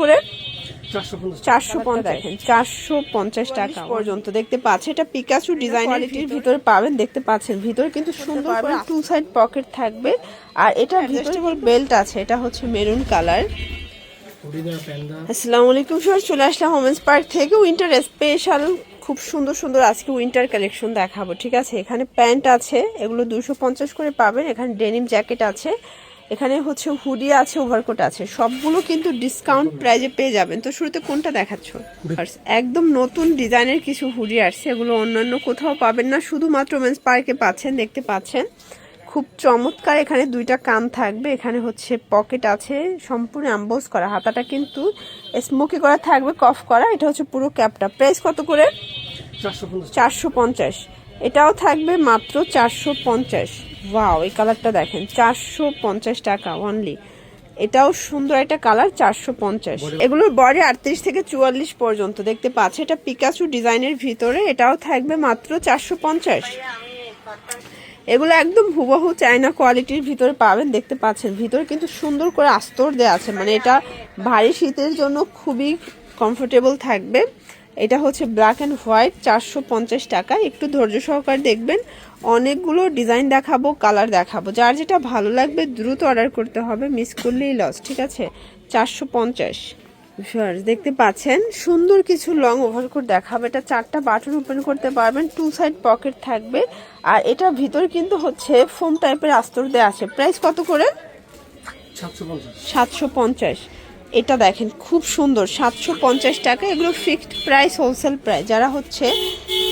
করে? চারশো পঞ্চাশ। চারশো পঞ্চাশ। দেখেন। চারশো পঞ্চাশ টাকা। পর্যন্ত দেখতে পাচ্ছেন এটা পিকাচু ডিজাইন কোয়ালিটির ভিতরে পাবেন দেখতে পাচ্ছেন। ভিতরে কিন্তু সুন্দর করে টু সাইড পকেট থাকবে। আর এটা অ্যাডজাস্টেবল বেল্ট আছে। এটা হচ্ছে মেরুন কালার আসসালামু আলাইকুম স্যার চলে আসলাম হোমেন্স পার্ক থেকে। উইন্টার স্পেশাল খুব সুন্দর সুন্দর আজকে উইন্টার কালেকশন দেখাবো। ঠিক আছে? এখানে প্যান্ট আছে। এগুলো দুশো পঞ্চাশ করে পাবেন। এখানে ডেনিম জ্যাকেট আছে। এখানে হচ্ছে হুডি আছে ওভারকোট আছে সবগুলো কিন্তু ডিসকাউন্ট প্রাইজে পেয়ে যাবেন। তো শুরুতে কোনটা দেখাচ্ছ? একদম নতুন ডিজাইনের কিছু হুডি আসছে এগুলো অন্যান্য কোথাও পাবেন না শুধুমাত্র ওমেন্স পার্কে পাচ্ছেন দেখতে পাচ্ছেন। খুব চমৎকার এখানে দুইটা কান থাকবে এখানে হচ্ছে পকেট আছে সম্পূর্ণ অ্যাম্বোজ করা হাতাটা কিন্তু স্মোকি করা থাকবে কফ করা এটা হচ্ছে পুরো ক্যাপটা প্রাইস কত করে? চারশো পঞ্চাশ। এটাও থাকবে মাত্র চারশো পঞ্চাশ। ওয়াও এই কালারটা দেখেন চারশো পঞ্চাশ টাকা অনলি এটাও সুন্দর একটা কালার চারশো পঞ্চাশ। এগুলোর বডি আটত্রিশ থেকে চুয়াল্লিশ পর্যন্ত দেখতে পাচ্ছে। এটা পিকাচু ডিজাইনের ভিতরে এটাও থাকবে মাত্র চারশো পঞ্চাশ। এগুলো একদম হুবহু চায়না কোয়ালিটির ভিতরে পাবেন দেখতে পাচ্ছেন। ভিতরে কিন্তু সুন্দর করে আস্তর দেওয়া আছে। মানে এটা ভারী শীতের জন্য খুবই কমফোর্টেবল থাকবে। এটা হচ্ছে ব্ল্যাক অ্যান্ড হোয়াইট চারশো পঞ্চাশ টাকা। একটু ধৈর্য সহকারে দেখবেন অনেকগুলো ডিজাইন দেখাবো কালার দেখাবো। যার যেটা ভালো লাগবে দ্রুত অর্ডার করতে হবে মিস করলেই লস ঠিক আছে? চারশো পঞ্চাশ। দেখতে পাচ্ছেন? সুন্দর কিছু লং ওভারকোট দেখাবে। এটা চারটা বাটন ওপেন করতে পারবেন টু সাইড পকেট থাকবে। আর এটা ভিতর কিন্তু হচ্ছে ফোম টাইপের আস্তর দেওয়া আছে। প্রাইস কত করে? সাতশো পঞ্চাশ। এটা দেখেন খুব সুন্দর সাতশো পঞ্চাশ টাকা। এগুলো ফিক্সড প্রাইস হোলসেল প্রাইস যারা হচ্ছে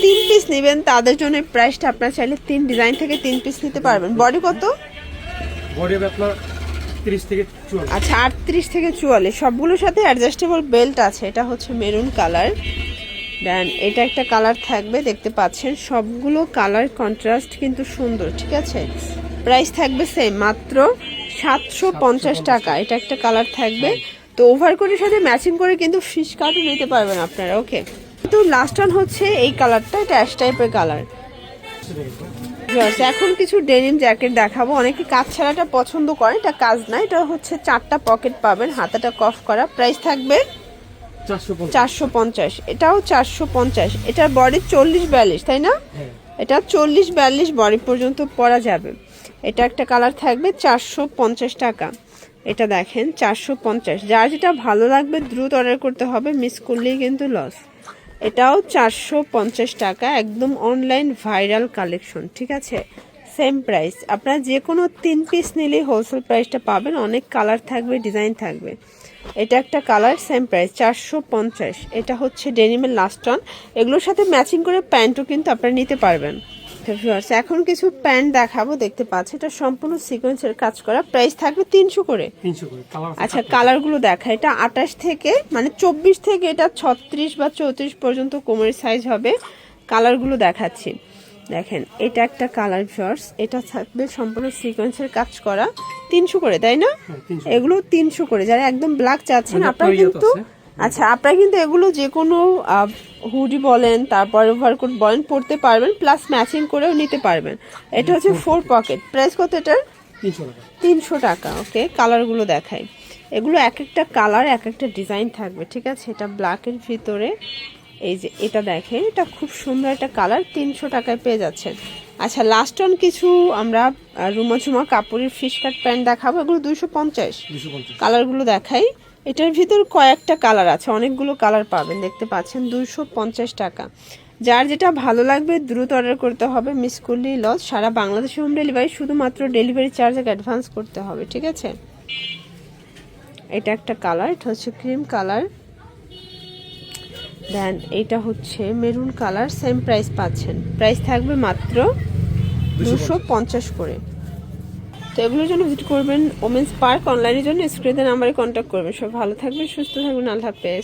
তিন পিস নেবেন তাদের জন্য প্রাইসটা আপনারা চাইলে তিন ডিজাইন থেকে তিন পিস নিতে পারবেন। বডি কত? বডি আপনার আচ্ছা আটত্রিশ থেকে চুয়াল্লিশ। সবগুলোর সাথে অ্যাডজাস্টেবল বেল্ট আছে। এটা হচ্ছে মেরুন কালার দেন এটা একটা কালার থাকবে দেখতে পাচ্ছেন। সবগুলো কালার কন্ট্রাস্ট কিন্তু সুন্দর ঠিক আছে? প্রাইস থাকবে সেম মাত্র সাতশো পঞ্চাশ টাকা। এটা একটা কালার থাকবে। তো ওভার ওভারকোটের সাথে ম্যাচিং করে কিন্তু ফিশ কাটও নিতে পারবেন আপনারা ওকে তো লাস্ট ওয়ান হচ্ছে এই কালারটা এটা অ্যাশ টাইপের কালার এখন কিছু ডেনিম জ্যাকেট দেখাবো। অনেকে কাজ ছাড়াটা পছন্দ করে এটা কাজ না এটা হচ্ছে চারটা পকেট পাবেন হাতাটা কফ করা। প্রাইস থাকবে চারশো পঞ্চাশ। এটাও চারশো পঞ্চাশ। এটার বডি চল্লিশ বিয়াল্লিশ তাই না? হ্যাঁ। এটা চল্লিশ বিয়াল্লিশ বডি পর্যন্ত পরা যাবে। এটা একটা কালার থাকবে চারশো পঞ্চাশ টাকা। এটা দেখেন, চারশো পঞ্চাশ। যার যেটা ভালো লাগবে, দ্রুত অর্ডার করতে হবে মিস করলেই কিন্তু লস এটাও চারশো পঞ্চাশ টাকা, একদম অনলাইন ভাইরাল কালেকশন ঠিক আছে? সেম প্রাইস আপনারা যে কোনো তিন পিস নিলেই হোলসেল প্রাইসটা পাবেন, অনেক কালার থাকবে ডিজাইন থাকবে। এটা একটা কালার সেম প্রাইস চারশো পঞ্চাশ। এটা হচ্ছে ডেনিমের লাস্ট এগুলোর সাথে ম্যাচিং করে প্যান্টও কিন্তু আপনারা নিতে পারবেন। তো এখন কিছু প্যান্ট দেখাবো দেখতে পাচ্ছি। এটা সম্পূর্ণ সিকোয়েন্সের কাজ করা। প্রাইস থাকবে তিনশো করে। আচ্ছা কালারগুলো দেখা। এটা আঠাশ থেকে মানে চব্বিশ থেকে এটা ছত্রিশ বা চৌত্রিশ পর্যন্ত কোমরের সাইজ হবে। কালারগুলো দেখাচ্ছি। দেখেন এটা একটা কালার ভিউয়ার্স এটা থাকবে সম্পূর্ণ সিকোয়েন্সের কাজ করা। তিনশো করে তাই না? হ্যাঁ, 300 এগুলো তিনশো করে। যারা একদম ব্ল্যাক চাচ্ছেন মানে আপনারা কিন্তু? আচ্ছা আপনারা কিন্তু এগুলো যে কোনো হুডি বলেন তারপর ওভারকোট বলেন পরতে পারবেন প্লাস ম্যাচিং করেও নিতে পারবেন। এটা হচ্ছে ফোর পকেট। প্রাইস কত এটার? তিনশো টাকা। ওকে কালারগুলো দেখাই। এগুলো এক একটা কালার এক একটা ডিজাইন থাকবে ঠিক আছে? এটা ব্ল্যাকের ভিতরে এই যে এটা দেখে এটা খুব সুন্দর একটা কালার তিনশো টাকায় পেয়ে যাচ্ছেন। আচ্ছা লাস্ট অন কিছু আমরা রুমা ঝুমা কাপড়ের ফিশ কাট প্যান্ট দেখাবো এগুলো দুইশো পঞ্চাশ। দুশো পঞ্চাশ। কালারগুলো দেখাই। এটার ভিতর কয়েকটা কালার আছে অনেকগুলো কালার পাবেন দেখতে পাচ্ছেন দুইশো পঞ্চাশ টাকা। যার যেটা ভালো লাগবে দ্রুত অর্ডার করতে হবে মিস করলেই লস সারা বাংলাদেশে হোম ডেলিভারি শুধুমাত্র ডেলিভারি চার্জ অ্যাডভান্স করতে হবে ঠিক আছে? এটা একটা কালার এটা হচ্ছে ক্রিম কালার দেন এটা হচ্ছে মেরুন কালার সেম প্রাইস পাচ্ছেন। প্রাইস থাকবে মাত্র দুশো পঞ্চাশ করে। তো এগুলোর জন্য ভিজিট করবেন। ওমেন্স পার্ক অনলাইনের জন্য স্ক্রিনের নাম্বারে কন্ট্যাক্ট করবেন। সব ভালো থাকবেন, সুস্থ থাকবেন, আল্লাহ হাফেজ।